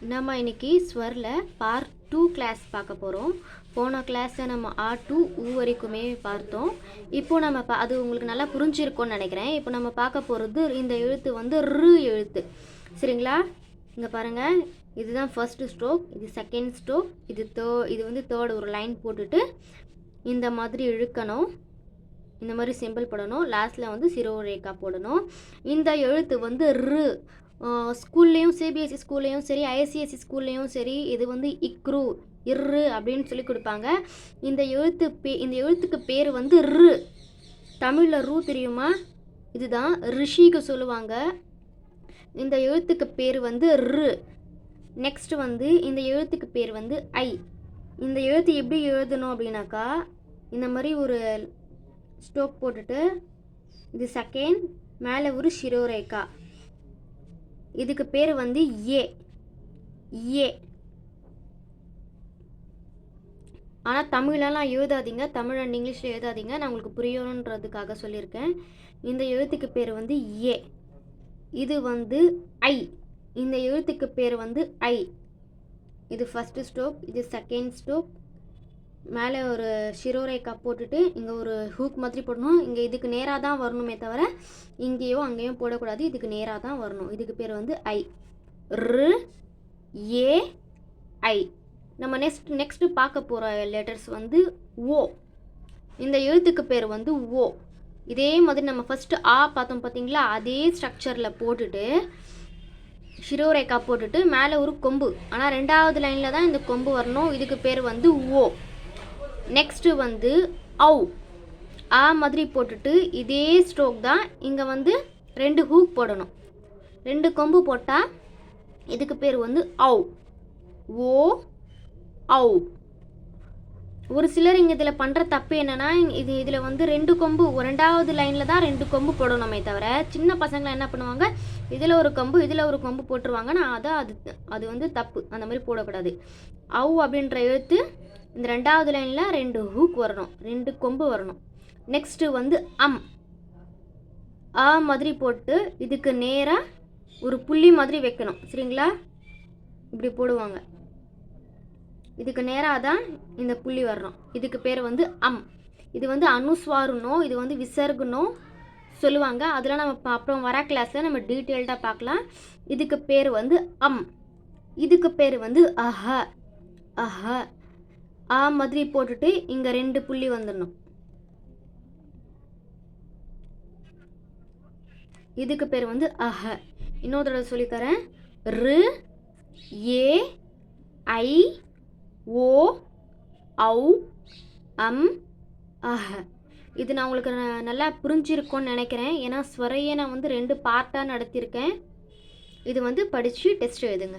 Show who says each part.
Speaker 1: நம்ம இன்னைக்கு ஸ்வரில் part two class பார்க்க போகிறோம் போன கிளாஸை நம்ம ஆ டூ ஊ வரைக்குமே பார்த்தோம். இப்போ நம்ம பா அது உங்களுக்கு நல்லா புரிஞ்சிருக்கும்னு நினைக்கிறேன். இப்போ நம்ம பார்க்க போகிறது இந்த எழுத்து வந்து ரு எழுத்து. சரிங்களா? இங்கே பாருங்கள் இதுதான் ஃபஸ்ட்டு ஸ்ட்ரோக் இது செகண்ட் ஸ்ட்ரோக் இது தே இது வந்து தேர்ட் ஒரு லைன் போட்டுட்டு இந்த மாதிரி இழுக்கணும். இந்த மாதிரி சிம்பிள் போடணும். லாஸ்ட்டில் வந்து சிரோ ரேகா போடணும். இந்த எழுத்து வந்து ரு. ஸ்கூல்லேயும் சிபிஎஸ்சி ஸ்கூல்லேயும் சரி ஐசிஎஸ்சி ஸ்கூல்லேயும் சரி இது வந்து இக்ரு இரு அப்படின்னு சொல்லி கொடுப்பாங்க. இந்த எழுத்து பே இந்த எழுத்துக்கு பேர் வந்து ரு. தமிழில் ரூ தெரியுமா? இதுதான் ரிஷிக்கு சொல்லுவாங்க. இந்த எழுத்துக்கு பேர் வந்து ரு. நெக்ஸ்ட் வந்து இந்த எழுத்துக்கு பேர் வந்து ஐ. இந்த எழுத்து எப்படி எழுதணும் அப்படின்னாக்கா இந்த மாதிரி ஒரு ஸ்டோக் போட்டுட்டு இது செகண்ட் மேலே ஒரு ஷிரோரேகா இதுக்கு பேர் வந்து ஏ. ஏ. ஆனால் தமிழெல்லாம் எழுதாதீங்க தமிழ் அண்ட் இங்கிலீஷில் எழுதாதீங்க நான் உங்களுக்கு புரியணுன்றதுக்காக சொல்லியிருக்கேன். இந்த எழுத்துக்கு பேர் வந்து ஏ. இது வந்து ஐ. இந்த எழுத்துக்கு பேர் வந்து ஐ. இது ஃபஸ்ட்டு ஸ்டோக் இது செகண்ட் ஸ்டோக் மேலே ஒரு ஷிரோரேக்கா போட்டுட்டு இங்கே ஒரு ஹூக் மாதிரி போடணும். இங்கே இதுக்கு நேராக தான் வரணுமே தவிர இங்கேயோ அங்கேயோ போடக்கூடாது. இதுக்கு நேராக தான் வரணும். இதுக்கு பேர் வந்து ஐ. ரு ஏ ஐ. நம்ம நெக்ஸ்ட் நெக்ஸ்ட்டு பார்க்க போகிற லெட்டர்ஸ் வந்து ஓ. இந்த எழுத்துக்கு பேர் வந்து ஓ. இதே மாதிரி நம்ம ஃபஸ்ட்டு ஆ பார்த்தோம் பார்த்தீங்களா? அதே ஸ்ட்ரக்சரில் போட்டுட்டு ஷிரோரேக்கா போட்டுட்டு மேலே ஒரு கொம்பு. ஆனால் ரெண்டாவது லைனில் தான் இந்த கொம்பு வரணும். இதுக்கு பேர் வந்து ஓ. நெக்ஸ்ட்டு வந்து அவு ஆ மாதிரி போட்டுட்டு இதே ஸ்ட்ரோக் தான் இங்கே வந்து ரெண்டு ஹூக் போடணும். ரெண்டு கொம்பு போட்டால் இதுக்கு பேர் வந்து அவு ஓ அவு ஒரு சிலர் இங்கே இதில் பண்ணுற தப்பு என்னென்னா இது இதில் வந்து ரெண்டு கொம்பு ரெண்டாவது லைனில் தான் ரெண்டு கொம்பு போடணுமே தவிர. சின்ன பசங்களை என்ன பண்ணுவாங்க இதில் ஒரு கொம்பு இதில் ஒரு கொம்பு போட்டுருவாங்க நான் அதை அது அது வந்து தப்பு. அந்த மாதிரி போடக்கூடாது. அவு அப்படின்ற எழுத்து இந்த ரெண்டாவது லைனில் ரெண்டு ஹூக் வரணும் ரெண்டு கொம்பு வரணும். நெக்ஸ்ட்டு வந்து அம் ஆ மாதிரி போட்டு இதுக்கு நேராக ஒரு புள்ளி மாதிரி வைக்கணும். சரிங்களா? இப்படி போடுவாங்க. இதுக்கு நேராக தான் இந்த புள்ளி வரணும். இதுக்கு பேர் வந்து அம் இது வந்து அனுஸ்வாருனோ இது வந்து விசர்குனோ சொல்லுவாங்க. அதெல்லாம் நம்ம அப்புறம் வர கிளாஸில் நம்ம டீட்டெயில்டாக பார்க்கலாம். இதுக்கு பேர் வந்து அம் இதுக்கு பேர் வந்து அஹ. அஹ. ஆ மாதிரி போட்டுட்டு இங்கே ரெண்டு புள்ளி வந்துடணும். இதுக்கு பேர் வந்து அஹ. இன்னொரு தடவை சொல்லித்தரேன் ரு ஏ ஐ ஓ ஔ அம் அஹ. இது நான் உங்களுக்கு ந- நல்லா புரிஞ்சிருக்கோன்னு நினைக்கிறேன். ஏன்னா ஸ்வரையை நான் வந்து ரெண்டு பார்ட்டாக நடத்தியிருக்கேன். இது வந்து படித்து டெஸ்ட் எழுதுங்க.